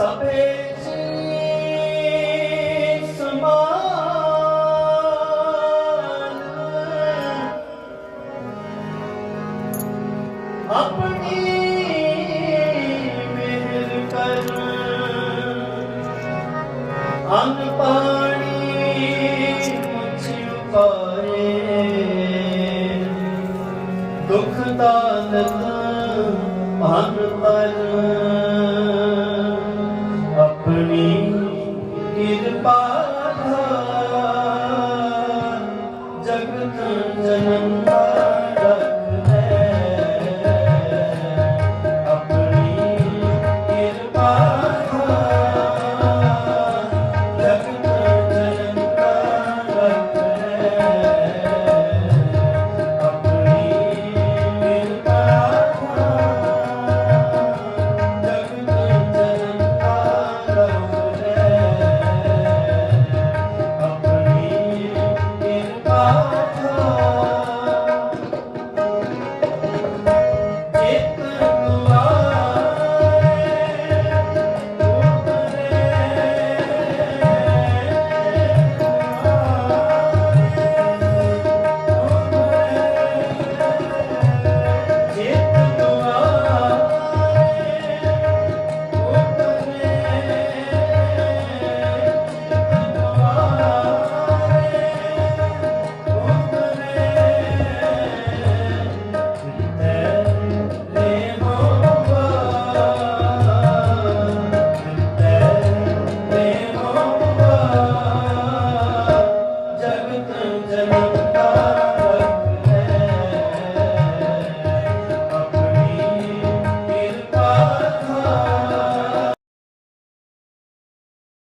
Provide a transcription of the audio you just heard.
ਸਭੇ ਜੀ ਸਮਾਨ ਆਪਣੀ ਮਿਹਰ ਕਰ ਅੰਨ ਪਾਣੀ ਮੁਝ ਪਾਰੇ ਦੁੱਖ ਦਾ ਨਤ ਮਨ ਤਨ Bye.